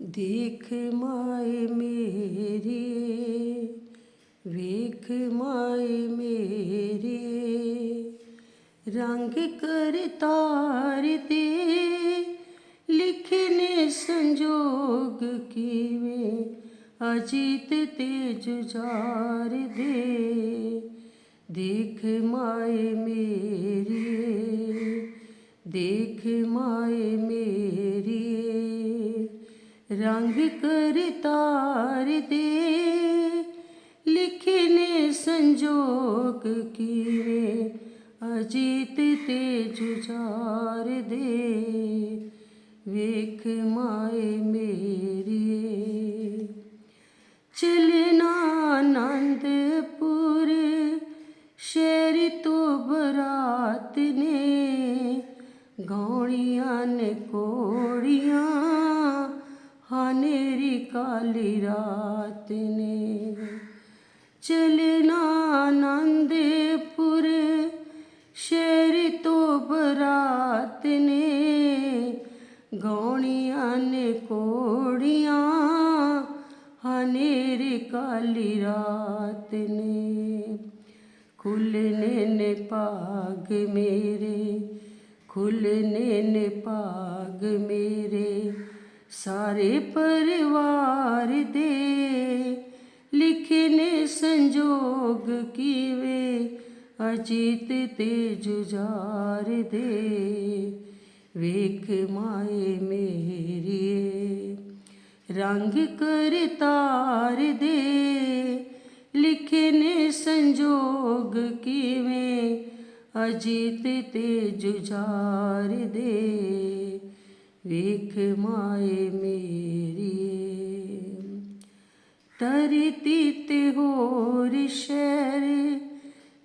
ਦੇਖ ਮਾਏ ਮੇਰੀ ਵੇਖ ਮਾਏ ਮੇਰੀ ਰੰਗ ਕਰ ਤਾਰ ਦੇ ਲਿਖਨੇ ਸੰਜੋਗ ਕੀਵੇਂ ਅਜੀਤ ਤੇ ਜੁਝਾਰ ਦੇ ਦੇਖ ਮਾਏ ਮੇਰੀ ਦੇਖ ਮਾਏ ਮੇਰੀ ਰੰਗ ਕਰ ਤਾਰ ਦੇ ਨੇ ਸੰਜੋਗ ਕੀਵੇਂ ਅਜੀਤ ਤੇ ਜੁਝਾਰ ਦੇ। ਵੇਖ ਮਾਏ ਮੇਰੀ ਚਲਨਾ ਆਨੰਦਪੁਰ, ਸ਼ਹਿਰ ਤੋਂ ਬਰਾਤ ਨੇ, ਗਾਉਣੀਆਂ ਨੇ ਕੋੜੀਆਂ ਕਾਲੀ ਰਾਤ ਨੇ ਚਲਨਾ ਨੰਦਪੁਰ ਸ਼ਹਿਰ ਤੋਂ ਬਰਾਤ ਨੇ ਗੌਣੀਆਂ ਨੇ ਕੋੜੀਆਂ ਹਨੇਰੀ ਕਾਲੀ ਰਾਤ ਨੇ ਖੁੱਲਨੇ ਨੇ ਭਾਗ ਮੇਰੇ ਖੁੱਲਨੇ ਨੇ ਭਾਗ ਮੇਰੇ ਸਾਰੇ ਪਰਿਵਾਰ ਦੇ ਲਿਖੇ ਨੇ ਸੰਜੋਗ ਕੀਵੇ, ਅਜੀਤ ਤੇ ਜੁਝਾਰ ਦੇ। ਵੇਖ ਮਾਏ ਮੇਰੀਏ ਰੰਗ ਕਰ ਤਾਰ ਦੇ। ਲਿਖੇ ਨੇ ਸੰਜੋਗ ਕਿਵੇਂ, ਅਜੀਤ ਤੇ ਜੁਝਾਰ ਦੇ। ਵੇਖ ਮਾਏ ਮੇਰੀਏ ਧਰਤੀ ਤੇ ਹੋਰ ਸ਼ਹਿਰ,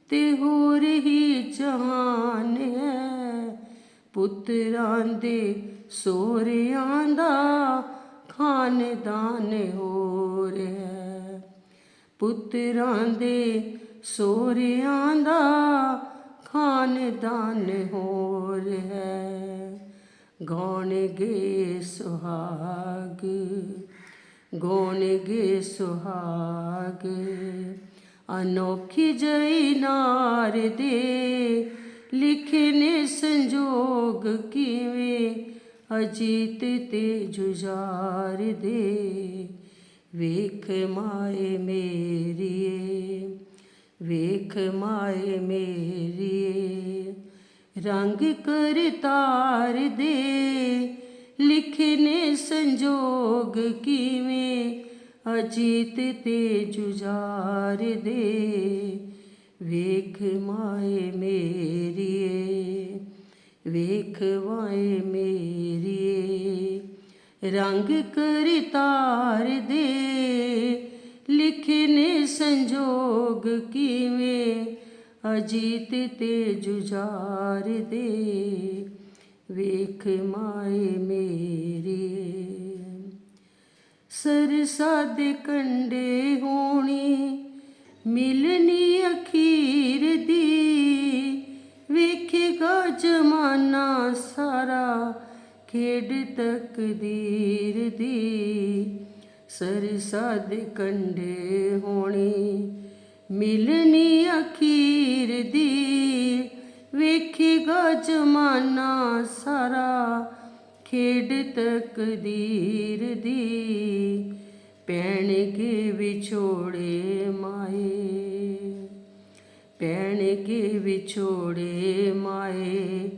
ਤੇ ਹੋਰ ਹੀ ਜਹਾਨ ਹੈ ਪੁੱਤਰਾਂ ਦੇ ਸੋਹਰਿਆਂ ਦਾ ਖਾਨਦਾਨ ਹੋਰ ਹੈ ਪੁੱਤਰਾਂ ਦੇ ਸੋਹਰਿਆਂ ਦਾ ਖਾਨਦਾਨ ਹੋਰ ਹੈ ਗਾਉਣਗੇ ਸੁਹਾਗ ਗਾਉਣਗੇ ਸੁਹਾਗ। ਅਨੋਖੀ ਜਈ ਨਾਰ ਦੇ ਲਿਖਨੇ ਸੰਜੋਗ ਕਿਵੇਂ? ਅਜੀਤ ਤੇ ਜੁਝਾਰ ਦੇ ਵੇਖ ਮਾਏ ਮੇਰੀਏ, ਵੇਖ ਮਾਏ ਮੇਰੀਏ। ਰੰਗ ਕਰ ਤਾਰ ਦੇ। ਲਿਖਨੇ ਸੰਜੋਗ ਕਿਵੇਂ? ਅਜੀਤ ਤੇ ਜੁਝਾਰ ਦੇ। ਵੇਖ ਮਾਏ ਮੇਰੀਏ, ਵੇਖ ਵਾਏ ਮੇਰੀਏ। ਰੰਗ ਕਰ ਤਾਰ ਦੇ। ਲਿਖਨੇ ਸੰਜੋਗ ਕਿਵੇਂ? ਅਜੀਤ ਤੇ ਜੁਝਾਰ ਦੇ, ਵੇਖ ਮਾਏ ਮੇਰੀਏ ਸਰਸਾ ਦੇ ਕੰਡੇ ਹੋਣੀ ਮਿਲਨੀ ਅਖੀਰ ਦੀ। ਵੇਖੇਗਾ ਜਮਾਨਾ ਸਾਰਾ, ਖੇਡ ਤਕਦੀਰ ਦੀ। ਸਰਸਾ ਦੇ ਕੰਡੇ ਹੋਣੀ ਮਿਲਨੀ ਖੇਡ ਤਕਦੀਰ ਦੀ ਪੈਣ ਕੇ ਵਿਛੋੜੇ ਮਾਏ। ਪੈਣ ਕੇ ਵਿਛੋੜੇ ਮਾਏ,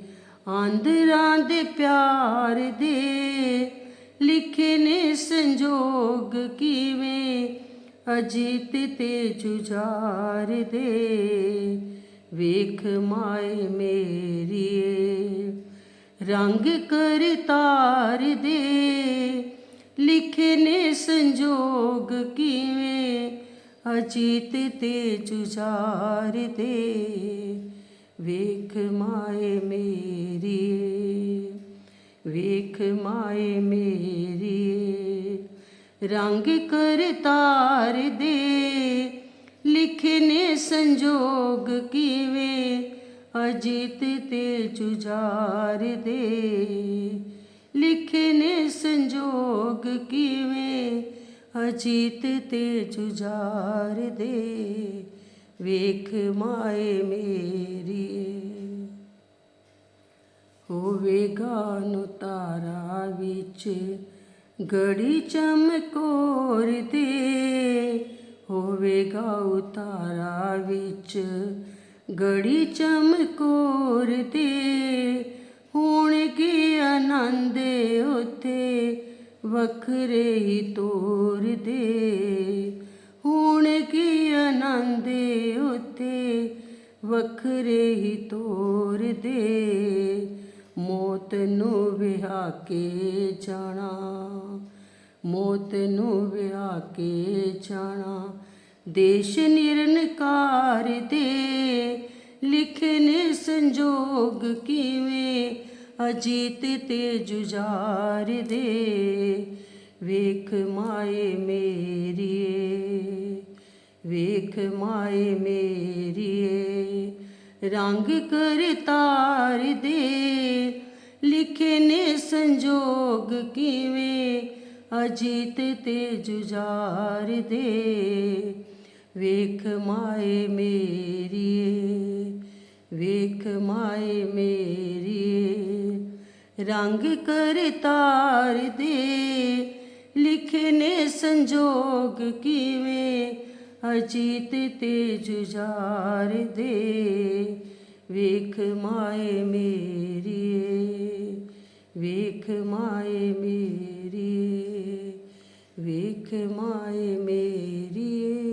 ਆਂਦਰਾਂ ਦੇ ਪਿਆਰ ਦੇ ਲਿਖੇ ਨੇ ਸੰਜੋਗ ਕਿਵੇਂ, ਅਜੀਤ ਤੇ ਜੁਝਾਰ ਦੇ। ਵੇਖ ਮਾਏ ਮੇਰੀਏ ਰੰਗ ਕਰ ਤਾਰ ਦੇ। ਲਿਖੇ ਨੇ ਸੰਜੋਗ ਕਿਵੇਂ? ਅਜੀਤ ਤੇ ਜੁਝਾਰ ਦੇ। ਵੇਖ ਮਾਏ ਮੇਰੀਏ, ਵੇਖ ਮਾਏ ਮੇਰੀਏ। ਰੰਗ ਕਰ ਤਾਰ ਦੇ। ਲਿਖੇ ਨੇ ਸੰਜੋਗ ਕਿਵੇਂ? ਅਜੀਤ ਤੇ ਜੁਝਾਰ ਦੇ ਲਿਖੇ ਨੇ ਸੰਜੋਗ ਕਿਵੇਂ? ਅਜੀਤ ਤੇ ਜੁਝਾਰ ਦੇ ਵੇਖ ਮਾਏ ਮੇਰੀਏ ਹੋਵੇਗਾ ਨੂੰ ਤਾਰਾ ਵਿੱਚ ਗੜੀ ਚਮਕੋਰ ਦੇ ਹੋਵੇਗਾ ਉਤਾਰਾ ਵਿੱਚ ਗੜੀ ਚਮਕੌਰ ਦੇ ਹੋਣਗੇ ਆਨੰਦ ਉਥੇ, ਵੱਖਰੇ ਹੀ ਤੋਰ ਦੇ ਹੋਣਗੇ ਆਨੰਦ ਉਥੇ, ਵੱਖਰੇ ਹੀ ਤੋਰ ਦੇ ਮੌਤ ਨੂੰ ਵਿਹਾ ਕੇ ਜਾਣਾ, ਮੌਤ ਨੂੰ ਵਿਹਾ ਕੇ ਜਾਣਾ। ਦੇਸ਼ ਨਿਰਨਕਾਰ ਦੇ ਲਿਖੇ ਨੇ ਸੰਜੋਗ ਕਿਵੇਂ? ਅਜੀਤ ਤੇ ਜੁਝਾਰ ਦੇ, ਵੇਖ ਮਾਏ ਮੇਰੀਏ, ਵੇਖ ਮਾਏ ਮੇਰੀਏ, ਰੰਗ ਕਰ ਤਾਰ ਦੇ, ਲਿਖੇ ਨੇ ਸੰਜੋਗ ਕਿਵੇਂ? ਅਜੀਤ ਤੇ ਜੁਝਾਰ ਦੇ ਵੇਖ ਮਾਏ ਮੇਰੀਏ, ਵੇਖ ਮਾਏ ਮੇਰੀਏ। ਰੰਗ ਕਰ ਤਾਰ ਦੇ ਲਿਖਨੇ ਸੰਜੋਗ ਕਿਵੇਂ? ਅਜੀਤ ਤੇ ਜੁਝਾਰ ਦੇ, ਵੇਖ ਮਾਏ ਮੇਰੀਏ, ਵੇਖ ਮਾਏ ਮੇਰੀਏ, ਵੇਖ ਮਾਏ ਮੇਰੀਏ।